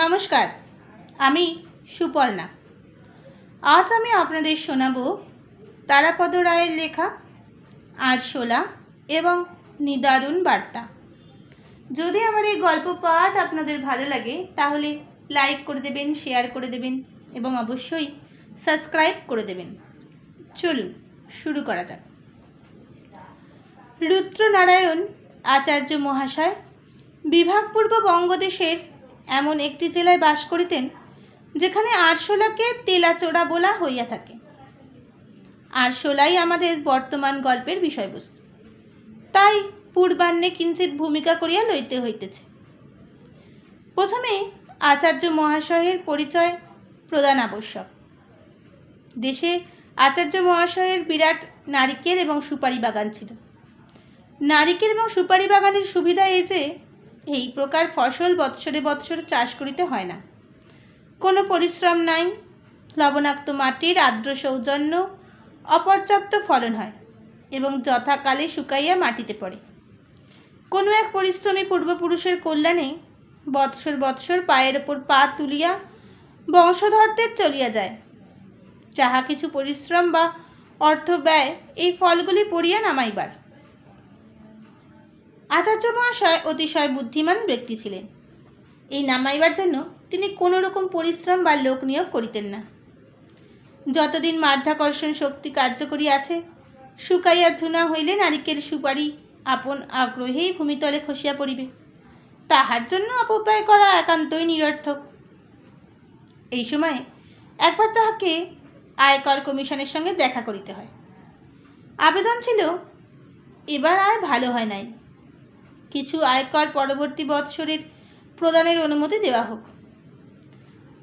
নমস্কার, আমি সুপর্ণা। আজ আমি আপনাদের শোনাব তারাপদ রায়ের লেখা আরশোলা এবং নিদারুণ বার্তা। যদি আমার এই গল্প পাঠ আপনাদের ভালো লাগে, তাহলে লাইক করে দেবেন, শেয়ার করে দেবেন এবং অবশ্যই সাবস্ক্রাইব করে দেবেন। চলুন, শুরু করা যাক। রুদ্রনারায়ণ আচার্য মহাশয়, বিভাগপূর্ব বঙ্গদেশের এমন একটি জেলায় বাস করিতেন, যেখানে আরশোলাকে তেলাচোড়া বলা হইয়া থাকে। আরশোলাই আমাদের বর্তমান গল্পের বিষয়বস্তু। তাই পূর্বাহ্নে কিঞ্চিত ভূমিকা করিয়া লইতে হইতেছে। প্রথমে আচার্য মহাশয়ের পরিচয় প্রদান আবশ্যক। দেশে আচার্য মহাশয়ের বিরাট নারিকেল এবং সুপারি বাগান ছিল। নারিকেল এবং সুপারি বাগানের সুবিধা এই যে এই প্রকার ফসল বৎসরে বৎসর চাষ করিতে হয় না। কোনো পরিশ্রম নাই, লবণাক্ত মাটির আর্দ্র সৌজন্য, অপর্যাপ্ত ফলন হয় এবং যথাকালে শুকাইয়া মাটিতে পড়ে। কোনো এক পরিশ্রমী পূর্বপুরুষের কল্যাণে বৎসর বৎসর পায়ের ওপর পা তুলিয়া বংশধরদের চলিয়া যায়। যাহা কিছু পরিশ্রম বা অর্থ ব্যয়, এই ফলগুলি পড়িয়া নামাইবার। আচার্য মহাশয় অতিশয় বুদ্ধিমান ব্যক্তি ছিলেন। এই নামাইবার জন্য তিনি কোনো রকম পরিশ্রম বা লোক নিয়োগ করিতেন না। যতদিন মাধ্যাকর্ষণ শক্তি কার্যকরী আছে, শুকাইয়া ঝুনা হইলে নারিকেল সুপারি আপন আগ্রহেই ভূমিতলে খসিয়া পড়িবে। তাহার জন্য অপব্যয় করা একান্তই নিরর্থক। এই সময়ে একবার তাহাকে আয়কর কমিশনের সঙ্গে দেখা করিতে হয়। আবেদন ছিল, এবার আয় ভালো হয় নাই। কিছু আয়কর পরবর্তী বৎসরের প্রদানের অনুমতি দেওয়া হোক।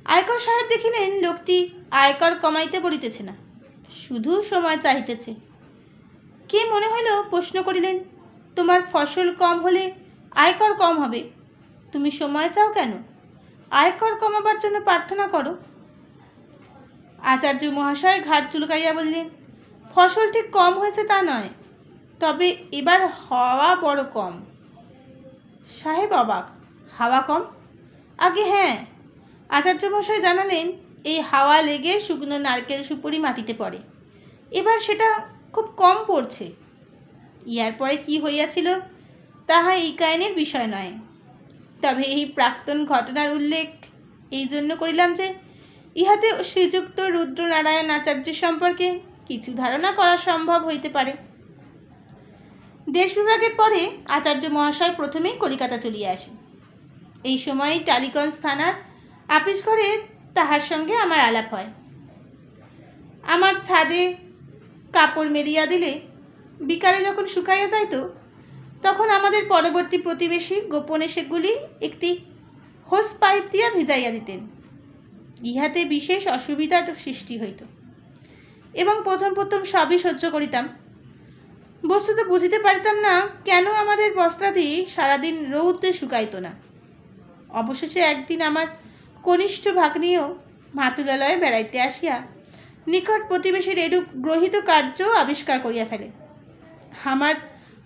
আয়কর সাহেব দেখিলেন, লোকটি আয়কর কমাইতে বলিতেছে না, শুধু সময় চাহিতেছে। কে মনে হইল প্রশ্ন করিলেন, তোমার ফসল কম হলে আয়কর কম হবে, তুমি সময় চাও কেন? আয়কর কমাবার জন্য প্রার্থনা করো। আচার্য মহাশয় ঘাট চুলকাইয়া বললেন, ফসল ঠিক কম হয়েছে তা নয়, তবে এবার হওয়া বড় কম। সাহেব অবাক। হাওয়া কম? আগে হ্যাঁ। আচার্য মশাই জানালেন, এই হাওয়া লেগে শুকনো নারকেল সুপুরি মাটিতে পড়ে। এবার সেটা খুব কম পড়ছে। ইয়ার পরে কি হইয়াছিল, তাহা এই কাহিনীর বিষয় নয়। তবে এই প্রাক্তন ঘটনার উল্লেখ এই জন্য করিলাম যে, ইহাতে শ্রীযুক্ত রুদ্রনারায়ণ আচার্য সম্পর্কে কিছু ধারণা করা সম্ভব হইতে পারে। দেশ বিভাগের পরে আচার্য মহাশয় প্রথমেই কলিকাতা চলিয়া আসেন। এই সময়েই টালিগঞ্জ থানার আপিস ঘরে তাহার সঙ্গে আমার আলাপ হয়। আমার ছাদে কাপড় মেরিয়া দিলে বিকালে যখন শুকাইয়া যাইত, তখন আমাদের পরবর্তী প্রতিবেশী গোপনে সেগুলি একটি হোস পাইপ দিয়া ভিজাইয়া দিতেন। ইহাতে বিশেষ অসুবিধার সৃষ্টি হইত এবং প্রথম প্রথম সবই সহ্য করিতাম। বস্তুত বুঝিতে পারিতাম না, কেন আমাদের বস্ত্রাদি সারাদিন রৌদ্রে শুকাইত না। অবশেষে একদিন আমার কনিষ্ঠ ভাগ্নিও মাতুলালয়ে বেড়াইতে আসিয়া নিকট প্রতিবেশীর এরূপ গ্রহিত কার্য আবিষ্কার করিয়া ফেলে। আমার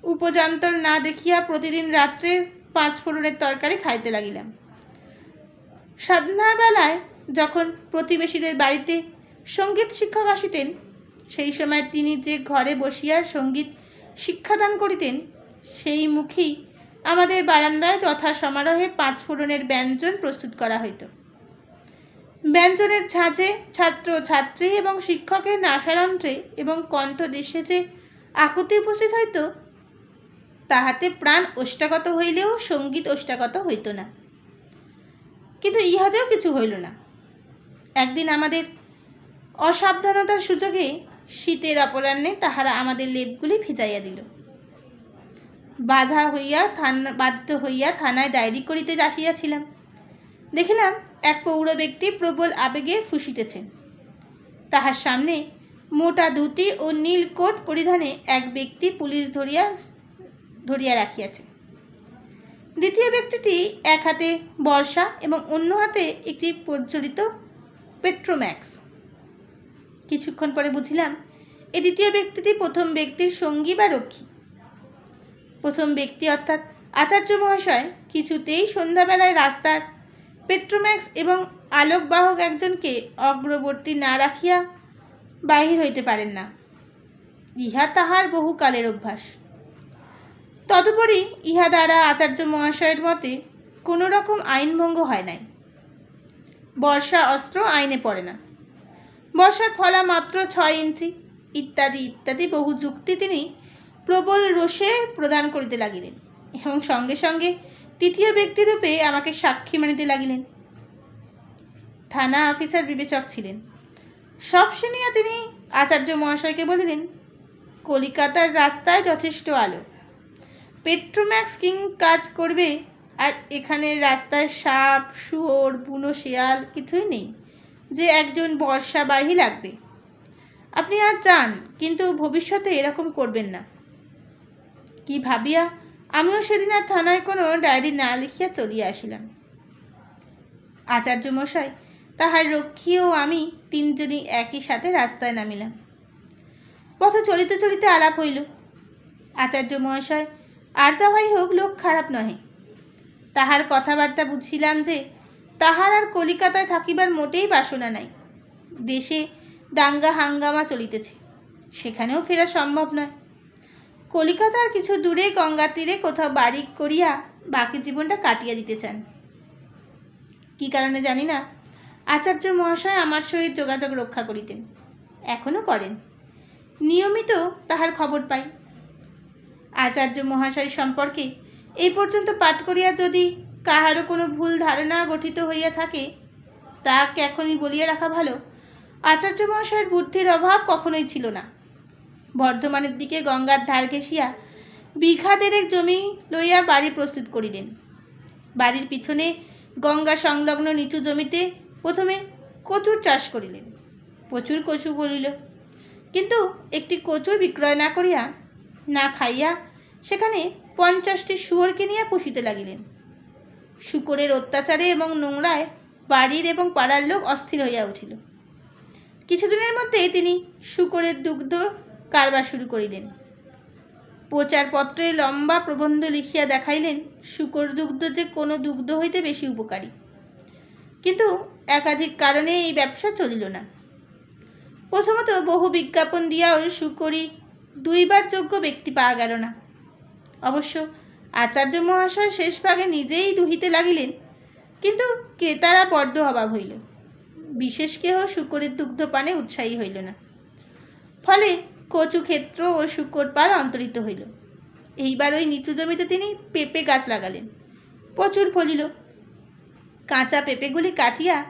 উপজান্তর না দেখিয়া প্রতিদিন রাত্রে পাঁচ ফোড়নের তরকারি খাইতে লাগিলাম। সন্ধ্যাবেলায় যখন প্রতিবেশীদের বাড়িতে সংগীত শিক্ষক আসিতেন, সেই সময় তিনি যে ঘরে বসিয়া সংগীত শিক্ষাদান করিতেন, সেই মুখেই আমাদের বারান্দায় যথা সমারোহে পাঁচ ফোড়নের ব্যঞ্জন প্রস্তুত করা হইত। ব্যঞ্জনের ঝাঁঝে ছাত্র ছাত্রী এবং শিক্ষকের নাসারন্ত্রে এবং কণ্ঠদেশে যে আকুতি উপস্থিত হইত, তাহাতে প্রাণ ওষ্ঠাগত হইলেও সংগীত ওষ্ঠাগত হইত না। কিন্তু ইহাতেও কিছু হইল না। একদিন আমাদের অসাবধানতার সুযোগে শীতের অপরাহ্নে তাহারা আমাদের লেপগুলি ভিজাইয়া দিল। বাধা হইয়া থানা বাধ্য হইয়া থানায় ডায়েরি করিতে আসিয়াছিলাম। দেখিলাম এক পৌর ব্যক্তি প্রবল আবেগে ফুসিতেছেন। তাহার সামনে মোটা ধুতি ও নীল কোট পরিধানে এক ব্যক্তি পুলিশ ধরিয়া ধরিয়া রাখিয়াছে। দ্বিতীয় ব্যক্তিটি এক হাতে বর্ষা এবং অন্য হাতে একটি প্রজ্বলিত পেট্রোম্যাক্স। কিছুক্ষণ পরে বুঝিলাম, এ দ্বিতীয় ব্যক্তিটি প্রথম ব্যক্তির সঙ্গী বা রক্ষী। প্রথম ব্যক্তি অর্থাৎ আচার্য মহাশয় কিছুতেই সন্ধ্যাবেলায় রাস্তার পেট্রোম্যাক্স এবং আলোকবাহক একজনকে অগ্রবর্তী না রাখিয়া বাহির হইতে পারেন না। ইহা তাহার বহুকালের অভ্যাস। তদুপরি ইহা দ্বারা আচার্য মহাশয়ের মতে কোনো রকম আইনভঙ্গ হয় নাই। বর্ষা অস্ত্র আইনে পড়ে না। বর্ষার ফলা মাত্র ছয় ইঞ্চি। ইত্যাদি ইত্যাদি বহু যুক্তি তিনি প্রবল রোষে প্রদান করিতে লাগিলেন এবং সঙ্গে সঙ্গে তৃতীয় ব্যক্তিরূপে আমাকে সাক্ষী মানিতে লাগিলেন। থানা অফিসার বিবেচক ছিলেন। সব শুনিয়া তিনি আচার্য মহাশয়কে বলিলেন, কলিকাতার রাস্তায় যথেষ্ট আলো। পেট্রোম্যাক্স কিং কাজ করবে, আর এখানে রাস্তায় সাপ, শুয়োর, বুনো, শেয়াল কিছুই নেই। যে একজন বর্ষাবাহী লাগবে। আপনি আর যান কিন্তু ভবিষ্যতে এরকম করবেন না। কি ভাবিয়া, আমিও সেদিন আর থানায় কোনো ডায়েরি না লিখিয়া চলিয়া আসিলাম। আচার্য মশাই তাহার রক্ষী ও আমি তিনজনই একই সাথে রাস্তায় নামিলাম। পথে চলিতে চলিতে আলাপ হইল। আচার্য মহাশয় আর যাহাই হোক লোক খারাপ নহে। তাহার কথাবার্তা বুঝিলাম যে তাহার আর কলিকাতায় থাকিবার মোটেই বাসনা নাই। দেশে দাঙ্গা হাঙ্গামা চলিতেছে, সেখানেও ফেরা সম্ভব নয়। কলিকাতার কিছু দূরে গঙ্গার তীরে কোথাও বাড়ি করিয়া বাকি জীবনটা কাটিয়ে দিতে চান। কি কারণে জানি না, আচার্য মহাশয় আমার সহিত যোগাযোগ রক্ষা করিতেন এখনও করেন। নিয়মিত তাহার খবর পাই। আচার্য মহাশয় সম্পর্কে এই পর্যন্ত পাঠ করিয়া যদি কাহারও কোনো ভুল ধারণা গঠিত হইয়া থাকে তাকে এখনই বলিয়া রাখা ভালো। আচার্য মহাশয়ের বুদ্ধির অভাব কখনোই ছিল না। বর্ধমানের দিকে গঙ্গার ধার ঘেঁষিয়া বিঘা দেড়েক জমি লইয়া বাড়ি প্রস্তুত করিলেন। বাড়ির পিছনে গঙ্গা সংলগ্ন নিচু জমিতে প্রথমে কচুর চাষ করিলেন। প্রচুর কচু বলিল, কিন্তু একটি কচুর বিক্রয় না করিয়া, না খাইয়া, সেখানে পঞ্চাশটি শুয়োর কিনিয়া পুষিতে লাগিলেন। শুকরের অত্যাচারে এবং নোংরায় বাড়ির এবং পাড়ার লোক অস্থির হইয়া উঠিল। কিছুদিনের মধ্যেই তিনি শুকরের দুগ্ধ কারবার শুরু করিলেন। প্রচারপত্রে লম্বা প্রবন্ধ লিখিয়া দেখাইলেন, শুকর দুগ্ধ যে কোনো দুগ্ধ হইতে বেশি উপকারী। কিন্তু একাধিক কারণে এই ব্যবসা চলিল না। প্রথমত বহু বিজ্ঞাপন দিয়াও শুকরি দুইবার যোগ্য ব্যক্তি পাওয়া গেল না। অবশ্য আচার্য মহাশয় শেষ ভাগে নিজেই দুহিতে লাগিলেন, কিন্তু ক্রেতারা বড্ড অভাব হইল। বিশেষ কেহ শুকরের দুগ্ধ পানে উৎসাহী হইল না। ফলে কচু ক্ষেত্র ও শুকর পার অন্তরিত হইল। এইবার ওই নিচু জমিতে তিনি পেঁপে গাছ লাগালেন। প্রচুর ফলিল। কাঁচা পেঁপেগুলি কাটিয়া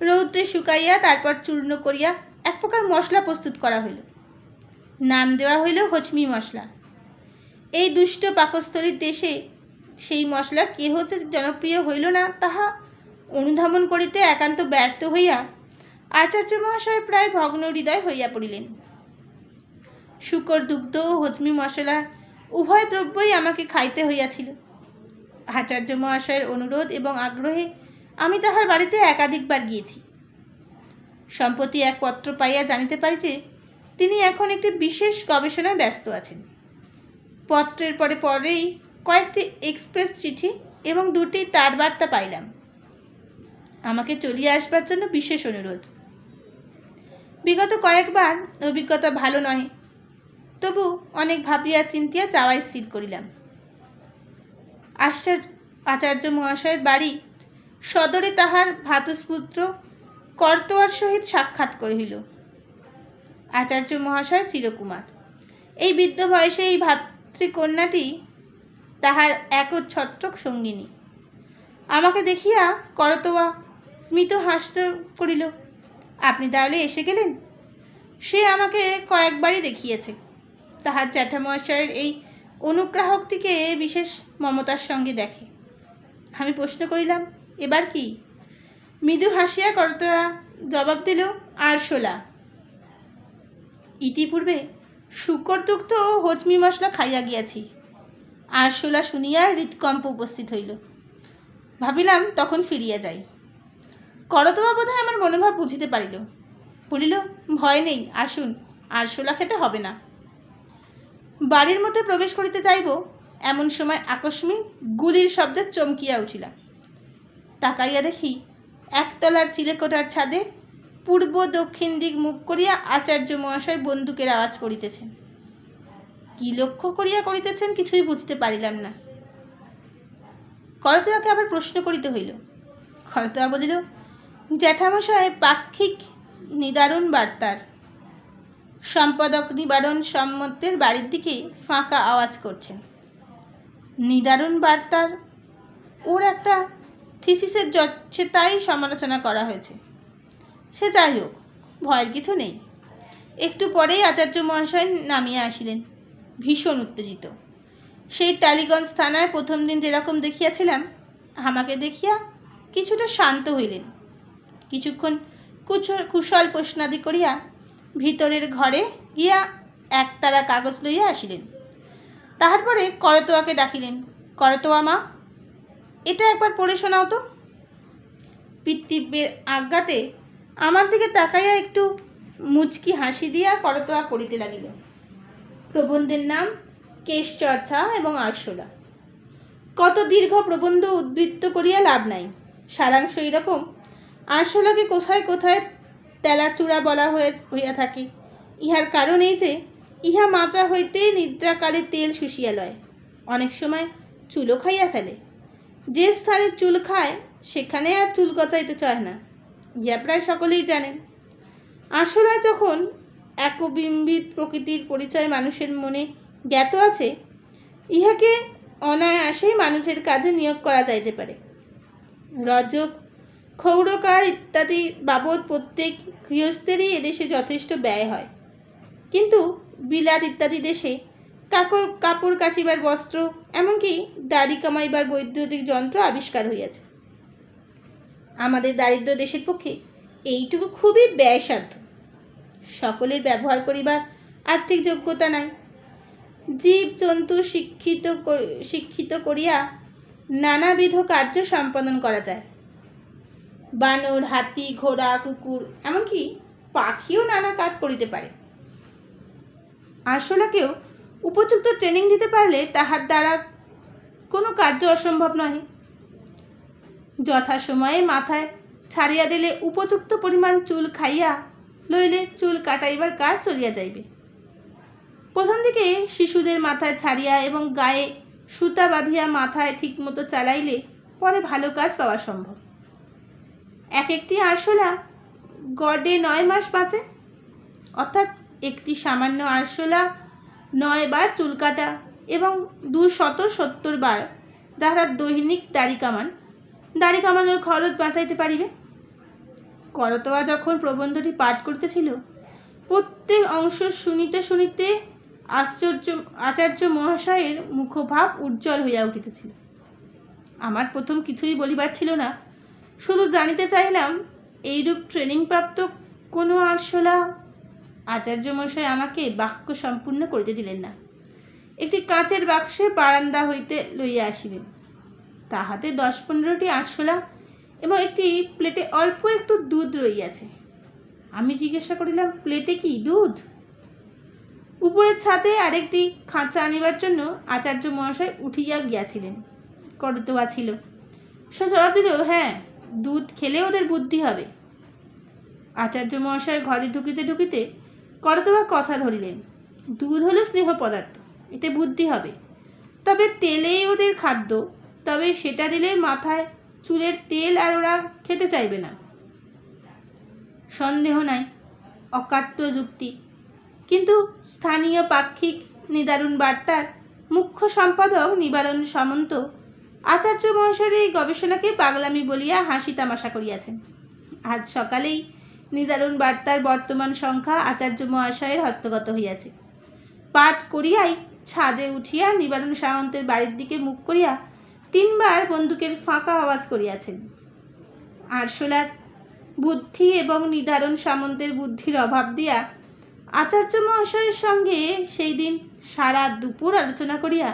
রৌদ্রে শুকাইয়া তারপর চূর্ণ করিয়া এক প্রকার মশলা প্রস্তুত করা হইল। নাম দেওয়া হইল হচমি মশলা। এই দুষ্ট পাকস্থলীর দেশে সেই মশলা কেহ যে জনপ্রিয় হইল না, তাহা অনুধাবন করিতে একান্ত ব্যর্থ হইয়া আচার্য মহাশয় প্রায় ভগ্ন হৃদয় হইয়া পড়িলেন। শুকর দুগ্ধ ও হজমি মশলা উভয় দ্রব্যই আমাকে খাইতে হইয়াছিল। আচার্য মহাশয়ের অনুরোধ এবং আগ্রহে আমি তাহার বাড়িতে একাধিকবার গিয়েছি। সম্প্রতি এক পত্র পাইয়া জানিতে পারি যে, তিনি এখন একটি বিশেষ গবেষণায় ব্যস্ত আছেন। পত্রের পরে পরেই কয়েকটি এক্সপ্রেস চিঠি এবং দুটি তার বার্তা পাইলাম। আমাকে চলিয়ে আসবার জন্য বিশেষ অনুরোধ। বিগত কয়েকবার অভিজ্ঞতা ভালো নয় তবু অনেক ভাবিয়া চিন্তিয়া যাওয়াই স্থির করিলাম। আশ্চর্য, আচার্য মহাশয়ের বাড়ি সদরে তাহার ভাতুষপুত্র কর্তোয়ার সহিত সাক্ষাৎ করিল। আচার্য মহাশয় চিরকুমার। এই বৃদ্ধ বয়সে এই ভাতৃকন্যাটি তাহার একচ্ছত্রক সঙ্গিনী। আমাকে দেখিয়া করতোয়া স্মিত হাস্য করিল, আপনি তাহলে এসে গেলেন? সে আমাকে কয়েকবারই দেখিয়েছে। তাহার জ্যাঠামশায়ের এই অনুগ্রাহকটিকে বিশেষ মমতার সঙ্গে দেখে। আমি প্রশ্ন করিলাম, এবার কি? মৃদু হাসিয়া করতোয়া জবাব দিল, আর শোলা। ইতিপূর্বে শুকর দুগ্ধ ও হজমি মশলা খাইয়া গিয়াছি। আর শোলা শুনিয়া হৃৎকম্প উপস্থিত হইল। ভাবিলাম তখন ফিরিয়া যাই। করতোয়া বোধ আমার মনোভাব বুঝিতে পারিল। বলিল, ভয় নেই, আসুন, আর শোলা খেতে হবে না। বাড়ির মধ্যে প্রবেশ করিতে যাইব, এমন সময় আকস্মিক গুলির শব্দে চমকিয়া উঠিলাম। তাকাইয়া দেখি, একতলার চিলেকোঠার ছাদে পূর্ব, দক্ষিণ দিক মুখ করিয়া আচার্য মহাশয় বন্দুকের আওয়াজ করিতেছেন। কি লক্ষ্য করিয়া করিতেছেন কিছুই বুঝতে পারিলাম না। করতোয়াকে আবার প্রশ্ন করিতে হইল। করতোয়া বলিল জ্যাঠামশাই পাক্ষিক নিদারুণ বার্তার। সম্পাদক নিবারণ সম্মতের বাড়ির দিকে ফাঁকা আওয়াজ করছেন। নিদারুণ বার্তার ওর একটা থিসিসের যাচ্ছে তাই সমালোচনা করা হয়েছে। সে যাই হোক, ভয়ের কিছু নেই। একটু পরেই আচার্য মহাশয় নামিয়ে আসিলেন, ভীষণ উত্তেজিত। সেই টালিগঞ্জ থানায় প্রথম দিন যেরকম দেখিয়াছিলাম, আমাকে দেখিয়া কিছুটা শান্ত হইলেন। কিছুক্ষণ কুশল প্রশ্নাদি করিয়া ভিতরের ঘরে গিয়া একতারা কাগজ লইয়া আসিলেন। তাহার পরে করতোয়াকে ডাকিলেন, করতোয়া মা, এটা একবার পড়ে শোনাও তো। পিতৃব্যের আজ্ঞাতে আমার দিকে তাকাইয়া একটু মুচকি হাসি দিয়া করতোয়া করিতে লাগিল। প্রবন্ধের নাম কেশচর্চা এবং আরশোলা। কত দীর্ঘ প্রবন্ধ উদ্বৃত্ত করিয়া লাভ নাই। সারাংশ এরকম আরশোলাকে কোথায় কোথায় তেলাচূড়া বলা হয়ে, হইয়া থাকে। ইহার কারণ এই যে, ইহা মাথা হইতে নিদ্রাকালে তেল শুষিয়া লয়। অনেক সময় চুলও খাইয়া ফেলে। যে স্থানে চুল খায়, সেখানে আর চুল গজাইতে চায় না। ইহা প্রায় সকলেই জানেন আসলে যখন একবিম্বিত প্রকৃতির পরিচয় মানুষের মনে জ্ঞাত আছে, ইহাকে অনায়াসেই মানুষের কাজে নিয়োগ করা যাইতে পারে। রজক, ক্ষৌরকার ইত্যাদি বাবদ প্রত্যেক গৃহস্থেরই এদেশে যথেষ্ট ব্যয় হয়। কিন্তু বিলাত ইত্যাদি দেশে কাপড় কাপড় কাচিবার বস্ত্র, এমনকি দাড়ি কামাইবার বৈদ্যুতিক যন্ত্র আবিষ্কার হইয়াছে। আমাদের দারিদ্র দেশের পক্ষে এইটুকু খুবই ব্যয়সাধ্য। সকলের ব্যবহার করিবার আর্থিক যোগ্যতা নাই। জীব জন্তু শিক্ষিত শিক্ষিত করিয়া নানাবিধ কার্য সম্পাদন করা যায়। বানর, হাতি, ঘোড়া, কুকুর, এমনকি পাখিও নানা কাজ করিতে পারে। আরশোলাকেও উপযুক্ত ট্রেনিং দিতে পারলে তাহার দ্বারা কোনো কার্য অসম্ভব নহে। যথাসময়ে মাথায় ছাড়িয়া দিলে উপযুক্ত পরিমাণ চুল খাইয়া লইলে চুল কাটাইবার কাজ চলিয়া যাইবে। প্রথম দিকে শিশুদের মাথায় ছাড়িয়া এবং গায়ে সুতা বাঁধিয়া মাথায় ঠিকমতো চালাইলে পরে ভালো কাজ পাওয়া সম্ভব। এক একটি আরশোলা গড়ে নয় মাস বাঁচে, অর্থাৎ একটি সামান্য আরশোলা নয় বার চুল কাটা এবং দুশত সত্তর বার যাহারা দৈনিক দাড়ি কামান। দাড়ি কামানোর খরচ বাঁচাইতে পারিবে? করতোয়া যখন প্রবন্ধটি পাঠ করিতেছিল, প্রত্যেক অংশ শুনিতে শুনিতে আশ্চর্য, আচার্য মহাশয়ের মুখভাব উজ্জ্বল হইয়া উঠিতেছিল। আমার প্রথম কিছুই বলিবার ছিল না, শুধু জানিতে চাইলাম এইরূপ ট্রেনিংপ্রাপ্ত কোনো আরশোলা আচার্য মশাই আমাকে বাক্য সম্পূর্ণ করিতে দিলেন না। একটি কাঁচের বাক্সে বারান্দা হইতে লইয়া আসিলেন তাহাতে দশ পনেরোটি আরশোলা এবং একটি প্লেটে অল্প একটু দুধ রইয়াছে। আমি জিজ্ঞাসা করিলাম, প্লেটে কি দুধ? উপরের ছাদে আরেকটি খাঁচা আনিবার জন্য আচার্য মহাশয় উঠিয়া গিয়াছিলেন। করতোয়া ছিল। সে জবাব দিল হ্যাঁ দুধ খেলে ওদের বুদ্ধি হবে। আচার্য মহাশয় ঘরে ঢুকিতে ঢুকিতে করতোয়া কথা ধরিলেন, দুধ হলো স্নেহ পদার্থ, এতে বুদ্ধি হবে। তবে তেলেই ওদের খাদ্য তবে সেটা দিলে মাথায় চুলের তেল আর ওরা খেতে চাইবে না। সন্দেহ নাই, অকাট্য যুক্তি। কিন্তু স্থানীয় পাক্ষিক নিদারুণ বার্তার মুখ্য সম্পাদক নিবারণ সামন্ত আচার্য মহাশয়ের এই গবেষণাকে পাগলামি বলিয়া হাসি তামাশা করিয়াছেন। আজ সকালেই নিদারুণ বার্তার বর্তমান সংখ্যা আচার্য মহাশয়ের হস্তগত হইয়াছে। পাঠ করিয়াই ছাদে উঠিয়া নিবারণ সামন্তের বাড়ির দিকে মুখ করিয়া তিনবার বন্দুকের ফাঁকা আওয়াজ করিয়াছেন। আরশোলার বুদ্ধি এবং নিধারণ সামন্তের বুদ্ধির অভাব দিয়া আচার্য মহাশয়ের সঙ্গে সেই দিন সারা দুপুর আলোচনা করিয়া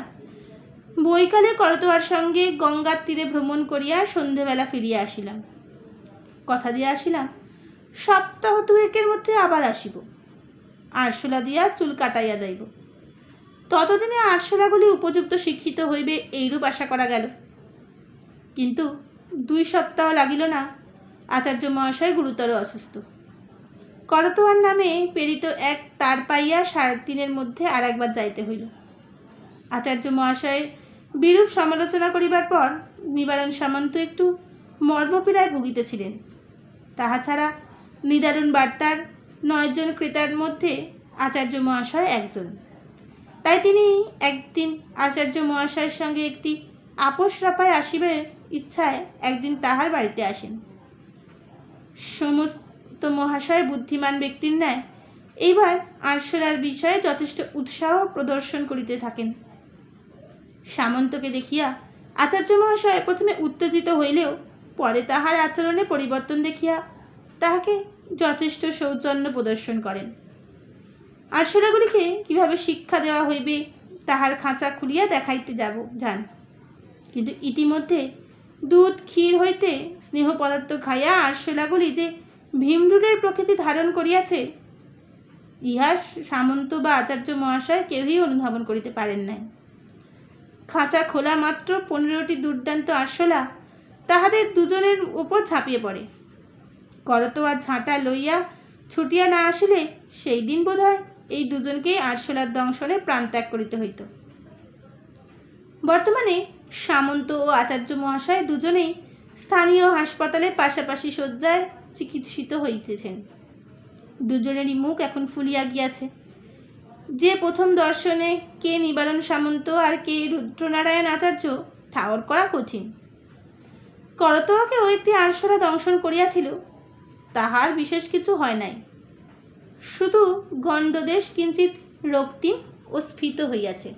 বৈকালে করতোয়ার সঙ্গে গঙ্গার তীরে ভ্রমণ করিয়া সন্ধেবেলা ফিরিয়া আসিলাম। কথা দিয়া আসিলাম, সপ্তাহ দুয়েকের মধ্যে আবার আসিব। আরশোলা দিয়া চুল কাটাইয়া যাইব। ততদিনে আরশোলাগুলি উপযুক্ত শিক্ষিত হইবে এইরূপ আশা করা গেল। কিন্তু দুই সপ্তাহ লাগিল না আচার্য মহাশয় গুরুতর অসুস্থ। করতোয়ার নামে প্রেরিত এক তার পাইয়া সাড়ে তিনের মধ্যে আর একবার যাইতে হইল। আচার্য মহাশয়ের বিরূপ সমালোচনা করিবার পর নিবারণ সামন্ত একটু মর্মপীড়ায় ভুগিতেছিলেন। তাহা ছাড়া নিদারুণ বার্তার নয়জন ক্রেতার মধ্যে আচার্য মহাশয় একজন। তাই তিনি একদিন আচার্য মহাশয়ের সঙ্গে একটি আপোষ রাপায় আসিবার ইচ্ছায় একদিন তাহার বাড়িতে আসেন। সমস্ত মহাশয় বুদ্ধিমান ব্যক্তির ন্যায় এইবার আরশোলার বিষয়ে যথেষ্ট উৎসাহ প্রদর্শন করিতে থাকেন। সামন্তকে দেখিয়া আচার্য মহাশয় প্রথমে উত্তেজিত হইলেও পরে তাহার আচরণে পরিবর্তন দেখিয়া তাহাকে যথেষ্ট সৌজন্য প্রদর্শন করেন। আরশোলাগুলিকে কীভাবে শিক্ষা দেওয়া হইবে, তাহার খাঁচা খুলিয়া দেখাইতে যাব, যান। কিন্তু ইতিমধ্যে দুধ, ক্ষীর হইতে স্নেহ পদার্থ খাইয়া আরশোলাগুলি যে ভীমরুলের প্রকৃতি ধারণ করিয়াছে, ইহা সামন্ত বা আচার্য মহাশয় কেউই অনুধাবন করিতে পারেন নাই। খাঁচা খোলা মাত্র পনেরোটি দুর্দান্ত আরশোলা তাহাদের দুজনের উপর ঝাঁপিয়ে পড়ে। করতোয়া ঝাঁটা লইয়া ছুটিয়া না আসিলে সেই দিন বোধ হয় এই দুজনকেই আরশোলার দংশনে প্রাণত্যাগ করিতে হইত। বর্তমানে সামন্ত ও আচার্য মহাশয় দুজনেই স্থানীয় হাসপাতালে পাশাপাশি শয্যায় চিকিৎসিত হইতেছেন। দুজনেরই মুখ এখন ফুলিয়া গিয়াছে। যে প্রথম দর্শনে কে নিবারণ সামন্ত আর কে রুদ্রনারায়ণ আচার্য ঠাওর করা কঠিন। করতোয়াকেও একটি আরশোলা দংশন করিয়াছিল, তাহার বিশেষ কিছু হয় নাই। শুধু গণ্ডদেশ কিঞ্চিত রক্তিম ও স্ফীত হইয়াছে।